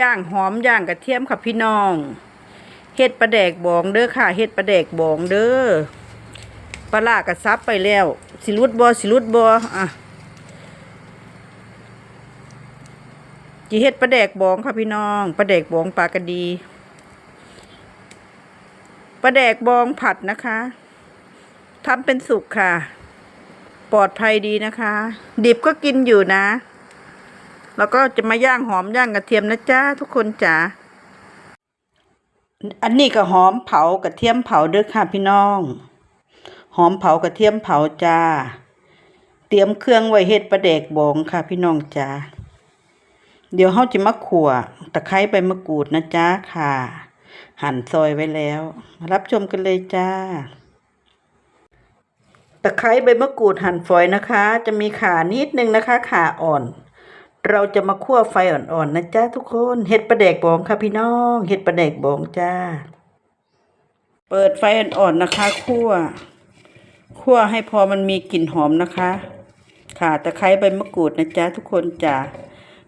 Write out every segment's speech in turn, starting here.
ย่างหอมย่างกระเทียมค่ะพี่น้องเฮ็ดปลาแดกบองเด้อค่ะเฮ็ดปลาแดกบองเด้อปลาลากระซับไปแล้วสิรุดบ่สิรุดบ่อะจีเฮ็ดปลาแดกบองค่ะพี่น้องปลาแดกบองปลากระดีปลาแดกบองผัดนะคะทำเป็นสุกค่ะ ปลอดภัยดีนะคะ ดิบก็กินอยู่นะ แล้วก็จะมาย่างหอมย่างกระเทียมนะจ๊ะทุกคนจ๋าอันนี้ก็หอมเผากระเทียมเผาเด้อค่ะพี่น้อง หอมเผากระเทียมเผาจ้า เตรียมเครื่องไว้เฮ็ดปลาแดกบองค่ะพี่น้องจ้าเดี๋ยวเฮาจะมาขั่วตะไคร้ใบมะกรูดนะจ๊ะค่ะ หั่นซอยไว้แล้ว มารับชมกันเลยจ้า ตะไคร้ใบมะกรูดหั่นฝอยนะคะ จะมีขานิดนึงนะคะ ขาอ่อน เราจะมาคั่วไฟอ่อนๆนะจ๊ะทุกคนเห็ดปลาแดกบองค่ะพี่น้องเห็ดปลาแดกบองจ้า เปิดไฟอ่อนๆนะคะคั่วคั่วให้พอมันมีกลิ่นหอมนะคะข่าตะไคร้ใบมะกรูดนะจ๊ะทุกคนจ้า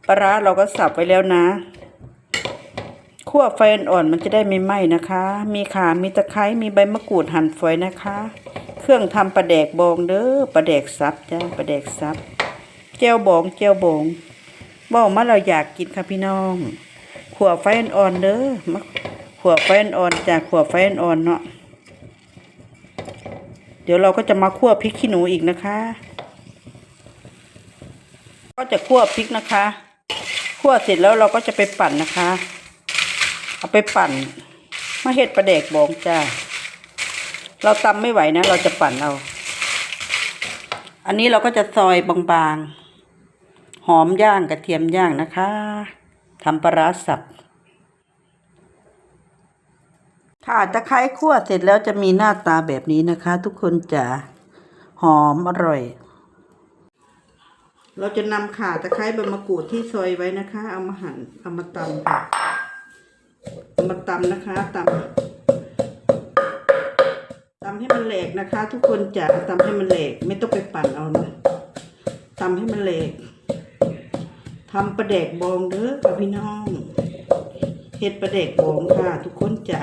ปลาร้าเราก็สับไว้แล้วนะคั่วไฟอ่อนๆมันจะได้ไม่ไหม้นะคะ มีข่ามีตะไคร้มีใบมะกรูดหั่นฝอยนะคะ เครื่องทำปลาแดกบองเด้อปลาแดกซับจ้าปลาแดกซับเจียวบองเจียวบอง บอกมาเราอยากกินค่ะพี่น้องขัวไฟอ่อนเด้อมาขัวไฟอ่อนจากขัวไฟอ่อนเนาะเดี๋ยวเราก็จะมาคั่วพริกขี้หนูอีกนะคะ ก็จะคั่วพริกนะคะคั่วเสร็จแล้วเราก็จะไปปั่นนะคะ เอาไปปั่นมาเห็ดปลาแดกบองจ้าเราตำไม่ไหวนะ เราจะปั่นเอาอันนี้เราก็จะซอยบางๆ หอมย่างกระเทียมย่างนะคะทำปลาสับค่ะตะไคร้คั่วเสร็จแล้วจะมีหน้าตาแบบนี้นะคะ ทุกคนจ๋าหอมอร่อย เราจะนำข่าตะไคร้ใบมะกรูดที่ซอยไว้นะคะ เอามาหั่นเอามาตำค่ะเอามาตำนะคะตำตำให้มันแหลกนะคะ ทุกคนจะตำให้มันแหลกไม่ต้องไปปั่นเอานะตำให้มันแหลก ทำประเด็กบองเด้อค่ะพี่น้องเฮ็ดประเด็กบองค่ะ ทุกคนจ๋า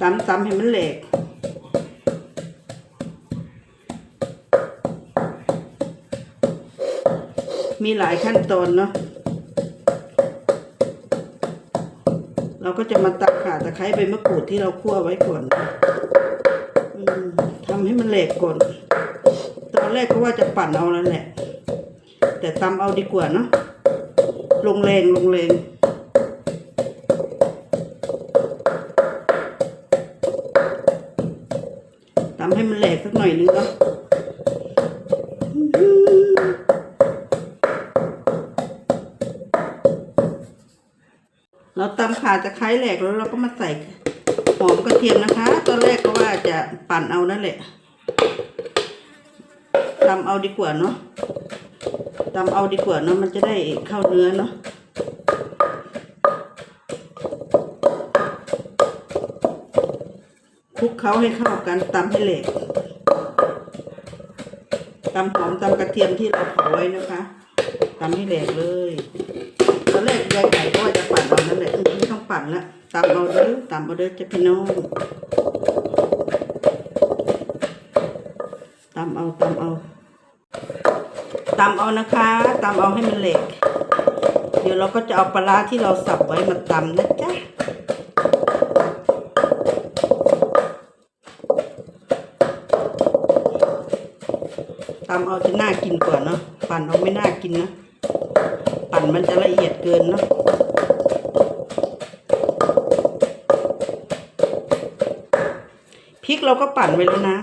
ตำตำให้มันแหลกมีหลายขั้นตอนเนาะเราก็จะมาตักข่าตะไคร้ใบมะกรูดที่เราคั่วไว้ก่อนอทำให้มันแหลกก่อน ตอนแรกก็ว่าจะปั่นเอาแล้วแหละ แต่ตำเอาดีกว่าเนาะลงแรงลงแรงตำให้มันแหลกสักหน่อยนึงเนาะเราตำขาจะคล้ายแหลกแล้วเราก็มาใส่หอมกระเทียมนะคะ ตอนแรกก็ว่าจะปั่นเอานั่นแหละตำเอาดีกว่าเนาะ ตำเอาดีกว่าเนาะมันจะได้เข้าเนื้อเนาะคลุกเคล้าให้เข้ากันตำให้แหลกตำหอมตำกระเทียมที่เราเผาไว้นะคะตำให้แหลกเลยตอนแรกยายไก่ก็จะปั่นเอานั่นแหละไม่ต้องปั่นละตำเอาเด้อตำเอาเด้อจะพี่น้องตำเอาตำเอา ตำเอานะคะตำเอาให้มันเหล็ก เดี๋ยวเราก็จะเอาปลาร้าที่เราสับไว้มาตำนะจ๊ะตำเอาจะน่ากินกว่าเนาะปั่นเอาไม่น่ากินนะปั่นมันจะละเอียดเกินเนาะพริกเราก็ปั่นไว้แล้วนะ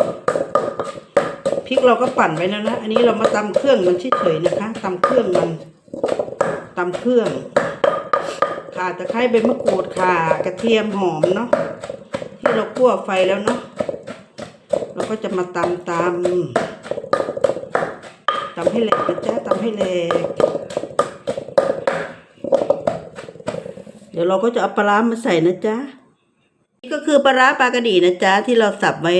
ริกเราก็ปั่นไว้แล้วนะ อันนี้เรามาตำเครื่องมันเฉยๆนะคะตำเครื่องมันตำเครื่องข่าตะไคร้ใบมะกรูดข่ากระเทียมหอมเนาะที่เราคั่วไฟแล้วเนาะเราก็จะมาตำตำตำให้แหลกนะจ๊ะตำให้แหลกเดี๋ยวเราก็จะเอาปลาร้ามาใส่นะจ๊ะนี่ก็คือปลาร้าปลากระดีนะจ๊ะที่เราสับไว้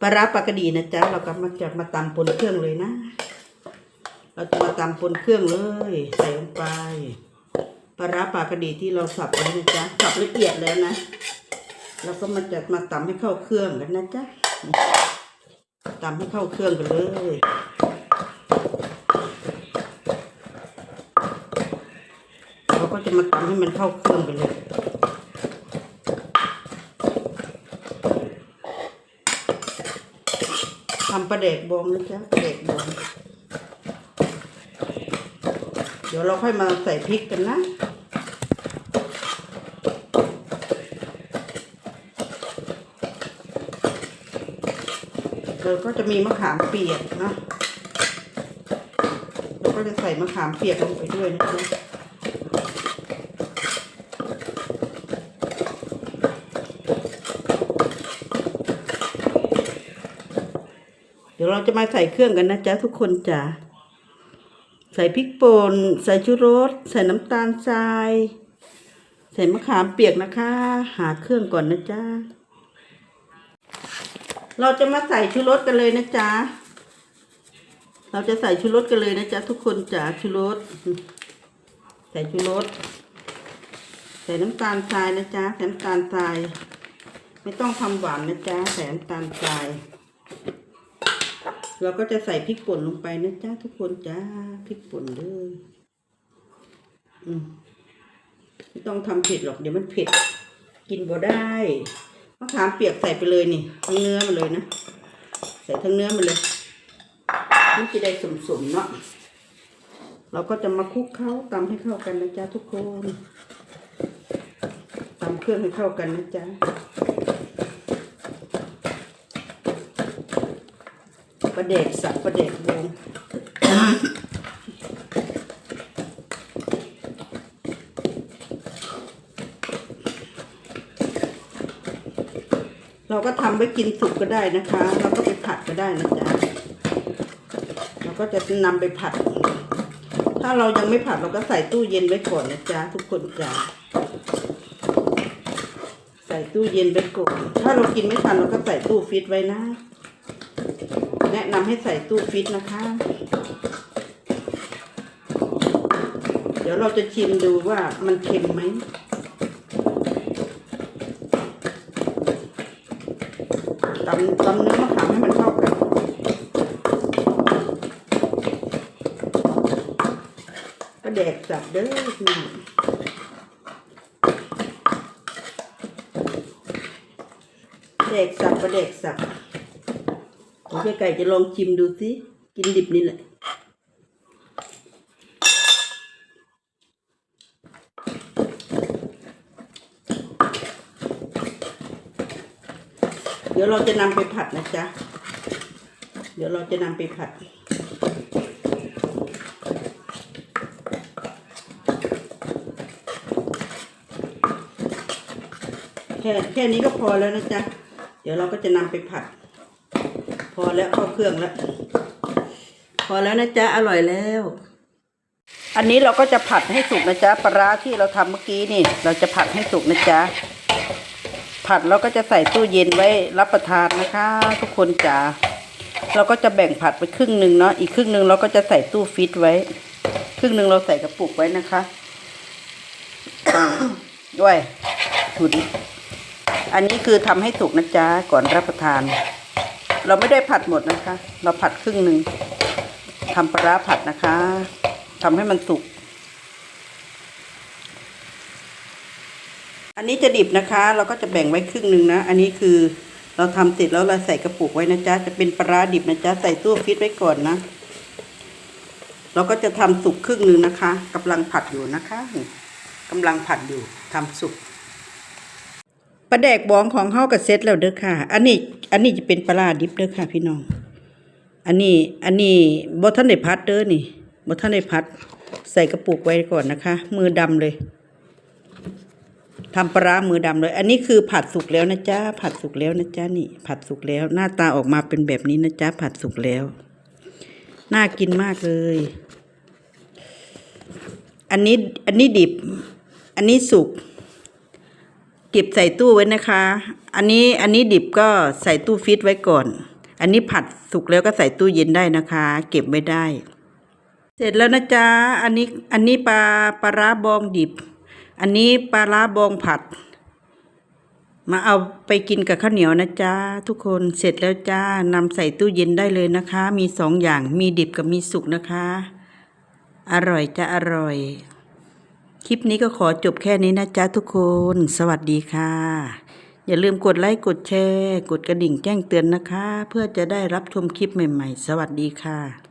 ปลาร้าปลากระดีนะจ๊ะเราก็มาจะมาตำปนเครื่องเลยนะ เราจะมาตำปนเครื่องเลย ใส่ลงไปปลาร้าปลากระดีที่เราสับไว้นะจ๊ะสับละเอียดแล้วนะแล้วก็มาจะมาตำให้เข้าเครื่องกันนะจ๊ะตำให้เข้าเครื่องกันเลยเราก็จะมาตำให้มันเข้าเครื่องกันเลย ทำปลาเด็กบองนะจ๊ะปลาเด็กบองเดี๋ยวเราค่อยมาใส่พริกกันนะเราก็จะมีมะขามเปียกนะเราก็จะใส่มะขามเปียกลงไปด้วยนะจ๊ะ ดี๋ยวเราจะมาใส่เครื่องกันนะจ๊ะทุกคนจ้ะใส่พริกป่นใส่ชูรส ใส่น้ำตาลทราย ใส่มะขามเปียกนะคะ หาเครื่องก่อนนะจ๊ะเราจะมาใส่ชูรสกันเลยนะจ๊ะเราจะใส่ชูรสกันเลยนะจ๊ะทุกคนจ้ะชูรสใส่ชูรสใส่น้ำตาลทรายนะจ๊ะใส่น้ำตาลทราย ไม่ต้องทำหวานนะจ๊ะใส่น้ำตาลทราย เราก็จะใส่พริกป่นลงไปนะจ๊ะทุกคนจ้าพริกป่นเด้ออืมไม่ต้องทำเผ็ดหรอกเดี๋ยวมันเผ็ด กินบ่ได้มะขามเปียกใส่ไปเลยนี่ทั้งเนื้อมาเลยนะใส่ทั้งเนื้อมาเลยมันจะได้สมๆเนาะเราก็จะมาคลุกเคล้าตำให้เข้ากันนะจ๊ะทุกคนตำเครื่องให้เข้ากันนะจ๊ะ ประเด็กสับประเด็กวงเราก็ทำไว้กินสุกก็ได้นะคะ เราก็ไปผัดก็ได้นะจ๊ะ เราก็จะนำไปผัด ถ้าเรายังไม่ผัดเราก็ใส่ตู้เย็นไว้ก่อนนะจ๊ะทุกคนจ้ะใส่ตู้เย็นไว้ก่อน ถ้าเรากินไม่ทันเราก็ใส่ตู้ฟิตไว้นะ แนะนำให้ใส่ตู้ฟิตนะคะ เดี๋ยวเราจะชิมดูว่ามันเค็มไหมตำตำเนื้อมะขามให้มันเข้ากันก็แดกสับเด้อพี่น้องแดกสับประแดกสับ ผมแค่ไก่จะลองชิมดูสิ กินดิบนี่แหละ เดี๋ยวเราจะนำไปผัดนะจ๊ะ เดี๋ยวเราจะนำไปผัดแค่แค่นี้ก็พอแล้วนะจ๊ะ เดี๋ยวเราก็จะนำไปผัด อแล้วเข้าเครื่องแล้ว พอแล้วนะจ๊ะอร่อยแล้ว อันนี้เราก็จะผัดให้สุกนะจ๊ะปลาร้าที่เราทำเมื่อกี้นี่ เราจะผัดให้สุกนะจ๊ะผัดเราก็จะใส่ตู้เย็นไว้รับประทานนะคะ ทุกคนจ๋าเราก็จะแบ่งผัดไปครึ่งหนึ่งเนาะอีกครึ่งหนึ่งเราก็จะใส่ตู้ฟิตไว้ ครึ่งหนึ่งเราใส่กระปุกไว้นะคะด้วยถุนอันนี้คือทำให้สุกนะจ๊ะก่อนรับประทาน เราไม่ได้ผัดหมดนะคะ เราผัดครึ่งหนึ่งทำปลาผัดนะคะทำให้มันสุก อันนี้จะดิบนะคะ เราก็จะแบ่งไว้ครึ่งหนึ่งนะ อันนี้คือเราทำเสร็จแล้วเราใส่กระปุกไว้นะจ๊ะ จะเป็นปลาร้าดิบนะจ๊ะ ใส่ตู้ฟิตไว้ก่อนนะ เราก็จะทำสุกครึ่งหนึ่งนะคะกำลังผัดอยู่นะคะกำลังผัดอยู่ทำสุก ปลาแดกบองของเฮากับเซ็ตแล้วเด้อค่ะ อันนี้ อันนี้จะเป็นปลาดิบเด้อค่ะ พี่น้อง อันนี้ อันนี้บ่ทันได้พัดเด้อนี่บ่ทันได้พัด ใส่กระปุกไว้ก่อนนะคะ มือดำเลยทำปลาร้ามือดำเลย อันนี้คือผัดสุกแล้วนะจ๊ะ ผัดสุกแล้วนะจ๊ะนี่ ผัดสุกแล้ว หน้าตาออกมาเป็นแบบนี้นะจ๊ะ ผัดสุกแล้ว น่ากินมากเลย อันนี้ อันนี้ดิบ อันนี้สุก เก็บใส่ตู้ไว้นะคะ อันนี้อันนี้ดิบก็ใส่ตู้ฟิตไว้ก่อน อันนี้ผัดสุกแล้วก็ใส่ตู้เย็นได้นะคะ เก็บไว้ได้ เสร็จแล้วนะจ๊ะ อันนี้อันนี้ปลาปลาร้าบองดิบ อันนี้ปลาร้าบองผัด มาเอาไปกินกับข้าวเหนียวนะจ๊ะทุกคนเสร็จแล้วจ้านำใส่ตู้เย็นได้เลยนะคะ มีสองอย่างมีดิบกับมีสุกนะคะ อร่อยจะอร่อย คลิปนี้ก็ขอจบแค่นี้นะจ๊ะทุกคน สวัสดีค่ะ อย่าลืมกดไลค์กดแชร์ กดกระดิ่งแจ้งเตือนนะคะ เพื่อจะได้รับชมคลิปใหม่ ๆ สวัสดีค่ะ